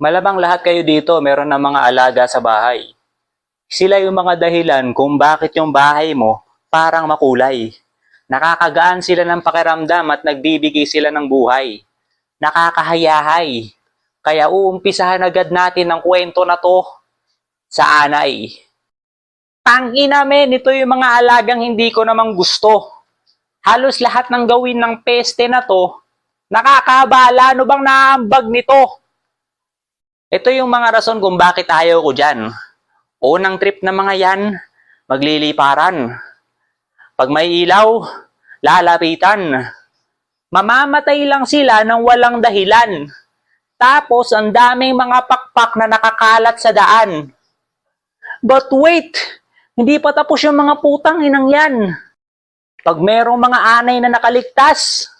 Malabang lahat kayo dito meron ng mga alaga sa bahay. Sila yung mga dahilan kung bakit yung bahay mo parang makulay. Nakakagaan sila ng pakiramdam at nagbibigay sila ng buhay. Nakakahayahay. Kaya uumpisahan agad natin ang kwento na to sa anay. Tangina men, ito yung mga alagang hindi ko namang gusto. Halos lahat ng gawin ng peste na to, nakakabala. Ano bang naambag nito? Ito yung mga rason kung bakit ayaw ko dyan. Unang trip na mga yan, magliliparan. Pag may ilaw, lalapitan. Mamamatay lang sila ng walang dahilan. Tapos, ang daming mga pakpak na nakakalat sa daan. But wait, hindi pa tapos yung mga putang inang yan. Pag merong mga anay na nakaligtas,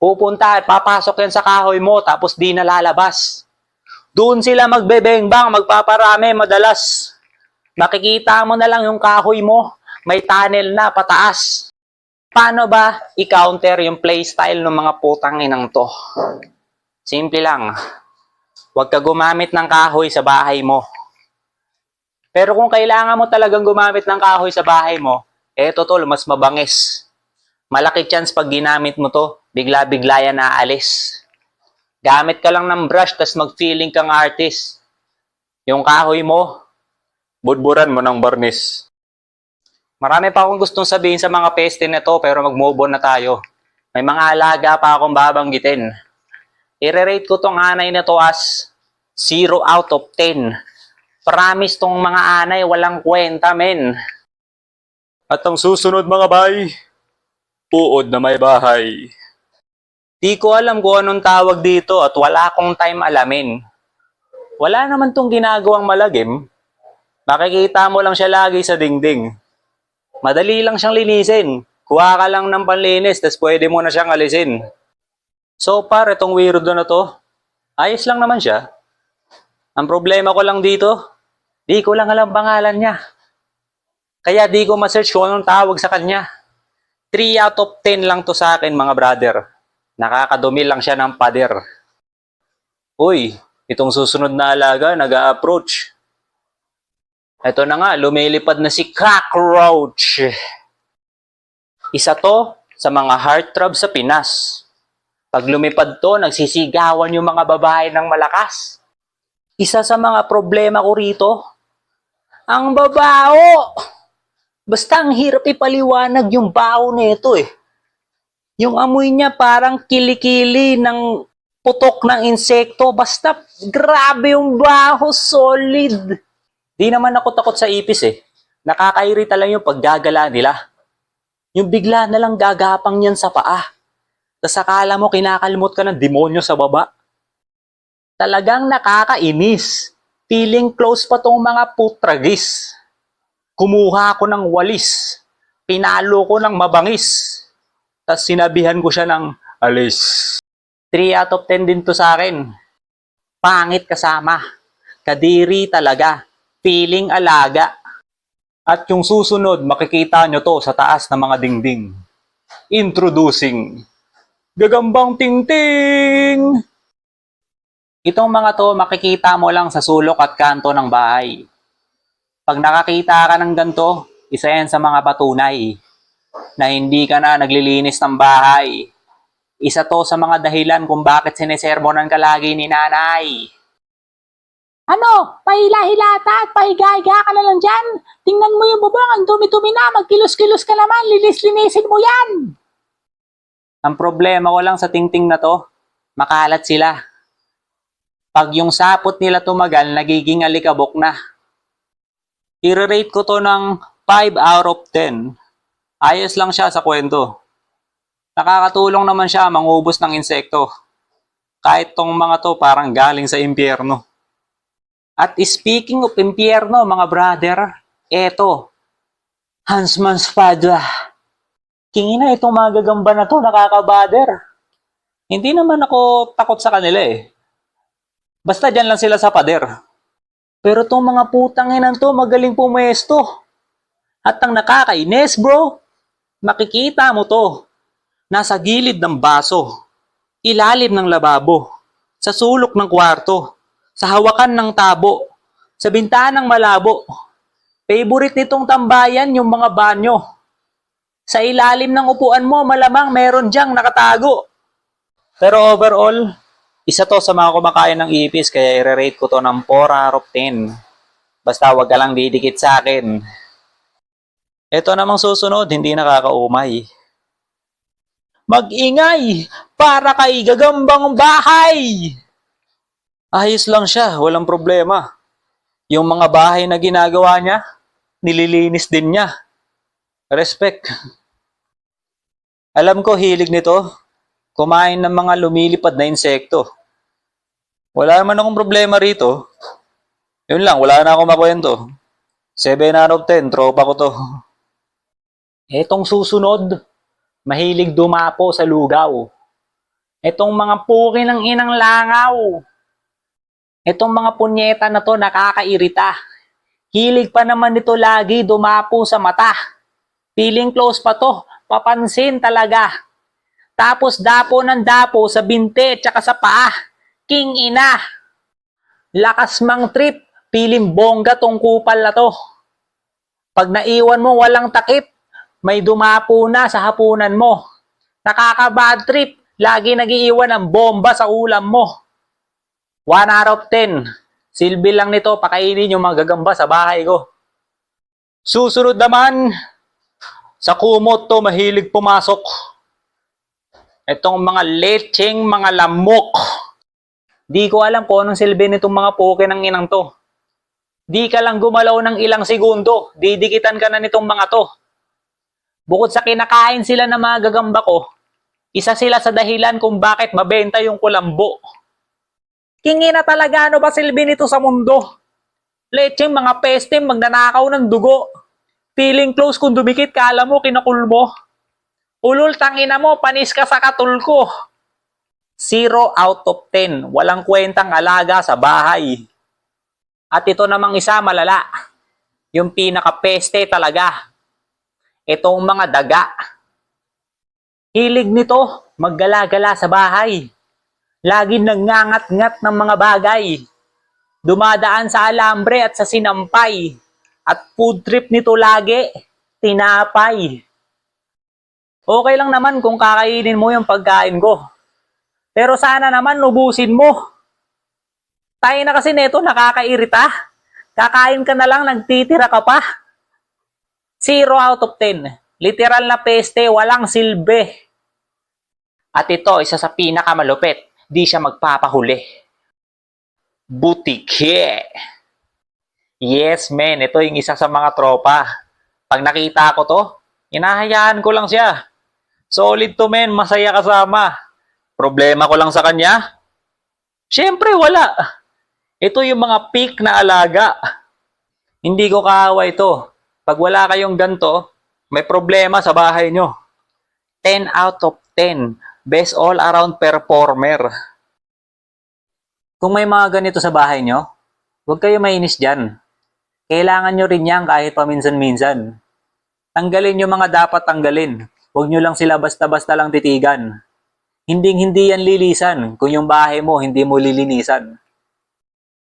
pupunta at papasok yan sa kahoy mo tapos di na lalabas. Doon sila magbebengbang, magpaparami madalas. Makikita mo na lang yung kahoy mo, may tunnel na pataas. Paano ba i-counter yung playstyle ng mga putang inang to? Simple lang. Huwag ka gumamit ng kahoy sa bahay mo. Pero kung kailangan mo talagang gumamit ng kahoy sa bahay mo, eto tol, mas mabangis. Malaki chance pag ginamit mo to, bigla-bigla yan naalis. Gamit ka lang ng brush, tas mag-feeling kang artist. Yung kahoy mo, budburan mo ng barnis. Marami pa akong gustong sabihin sa mga peste na to, pero mag-move on na tayo. May mga alaga pa akong babanggitin. I-rate ko tong anay na to as 0 out of 10. Promise tong mga anay, walang kwenta, men. At ang susunod mga bay, uod na may bahay. Di ko alam kung anong tawag dito at wala akong time alamin. Wala naman tong ginagawang malagim. Makikita mo lang siya lagi sa dingding. Madali lang siyang linisin. Kuha ka lang ng panlinis, tas pwede mo na siyang alisin. So par, itong weirdo na to, ayos lang naman siya. Ang problema ko lang dito, di ko lang alam pangalan niya. Kaya di ko ma-search kung anong tawag sa kanya. 3 out of 10 lang to sa akin mga brother. Nakakadumi lang siya ng pader. Uy, itong susunod na alaga, nag approach Ito na nga, lumilipad na si Cockroach. Isa to sa mga heartthrob sa Pinas. Pag lumipad to, nagsisigawan yung mga babae ng malakas. Isa sa mga problema ko rito, ang babaho. Basta ang hirap ipaliwanag yung baho nito eh. Yung amoy niya parang kilikili ng putok ng insekto. Basta grabe yung baho, solid. Di naman ako takot sa ipis eh. Nakakairita lang yung paggagala nila. Yung bigla na lang gagapang yan sa paa. Tapos akala mo kinakalimot ka ng demonyo sa baba. Talagang nakakainis. Feeling close pa tong mga putragis. Kumuha ako ng walis. Pinalo ko ng mabangis. Tapos sinabihan ko siya ng alis. 3 out of 10 din to sa akin. Pangit kasama. Kadiri talaga. Feeling alaga. At yung susunod, makikita nyo to sa taas ng mga dingding. Introducing Gagambang Tingting! Itong mga to, makikita mo lang sa sulok at kanto ng bahay. Pag nakakita ka ng ganito, isa yan sa mga patunay na hindi ka na naglilinis ng bahay. Isa to sa mga dahilan kung bakit sinesermonan ka lagi ni nanay. Ano? Pahila-hilata at pahiga-higa ka na lang dyan. Tingnan mo yung bubong, ang dumi-dumi na. Magkilos-kilos ka naman, linis-linisin mo yan. Ang problema ko lang sa tingting na to, makalat sila. Pag yung sapot nila tumagal, nagiging alikabok na. I-rate ko to ng 5 out of 10. Ayos lang siya sa kwento. Nakakatulong naman siya mangubos ng insekto. Kahit tong mga to parang galing sa impyerno. At speaking of impyerno, mga brother, eto, Hansman's Spada. Kingina itong mga gagamba na to, nakakabader. Hindi naman ako takot sa kanila eh. Basta dyan lang sila sa pader. Pero tong mga putang inan to, magaling pumesto. At ang nakakainis bro, makikita mo to. Nasa gilid ng baso, ilalim ng lababo, sa sulok ng kwarto, Sa hawakan ng tabo. Sa bintahan ng malabo. Favorite nitong tambayan yung mga banyo. Sa ilalim ng upuan mo, malamang meron diyang nakatago. Pero overall, isa to sa mga kumakain ng ipis kaya i-rate ko to ng 4 out of 10. Basta wag ka lang didikit sa akin. Ito namang susunod, hindi nakakaumay. Mag-ingay para kay gagambang bahay! Ayos lang siya, walang problema. Yung mga bahay na ginagawa niya, nililinis din niya. Respect. Alam ko hilig nito, kumain ng mga lumilipad na insekto. Wala naman akong problema rito. Yun lang, wala na akong makwento. 7 out of 10, tropa ko to. Etong susunod, mahilig dumapo sa lugaw. Etong mga puki ng inang langaw. Etong mga punyeta na to nakakairita. Hilig pa naman nito lagi dumapo sa mata. Feeling close pa to, papansin talaga. Tapos dapo ng dapo sa binte tsaka sa paa. King ina. Lakas mang trip, piling bongga tong kupal na to. Pag naiwan mo walang takip, may dumapo na sa hapunan mo. Nakaka-bad trip, lagi nagiiwan ng bomba sa ulam mo. 1 out of 10. Silbi lang nito, pakainin yung mga gagamba sa bahay ko. Susunod naman, sa kumot to mahilig pumasok. Itong mga lecheng mga lamok. Di ko alam kung anong silbi nitong mga poke ng inang to. Di ka lang gumalaw ng ilang segundo, didikitan ka na nitong mga to. Bukod sa kinakain sila ng mga gagamba ko, isa sila sa dahilan kung bakit mabenta yung kulambo. Kingi na talaga ano ba silbi nito sa mundo? Lecheng mga peste magnanakaw ng dugo. Feeling close kung dumikit ka alam mo kinakul mo. Ulul tangina mo panis ka sa katul ko. 0 out of 10. Walang kwentang alaga sa bahay. At ito namang isa malala. Yung pinaka-peste talaga. Itong mga daga. Hilig nito maggala-gala sa bahay. Lagi nangangat-ngat ng mga bagay. Dumadaan sa alambre at sa sinampay. At food trip nito lagi, tinapay. Okay lang naman kung kakainin mo yung pagkain ko. Pero sana naman ubusin mo. Tayo na kasi neto nakakairita. Kakain ka na lang, nagtitira ka pa. 0 out of 10. Literal na peste, walang silbi. At ito, isa sa pinakamalupit, di siya magpapahuli. Butike. Yes, men. Ito yung isa sa mga tropa. Pag nakita ko to, inahayaan ko lang siya. Solid to, men. Masaya kasama. Problema ko lang sa kanya? Siyempre, wala. Ito yung mga peak na alaga. Hindi ko kaawa ito. Pag wala kayong ganto, may problema sa bahay nyo. 10 out of 10. Best all-around performer. Kung may mga ganito sa bahay nyo, huwag kayo mainis dyan. Kailangan nyo rin yan kahit paminsan-minsan. Tanggalin yung mga dapat tanggalin. Huwag nyo lang sila basta-basta lang titigan. Hinding-hindi yan lilisan kung yung bahay mo hindi mo lilinisan.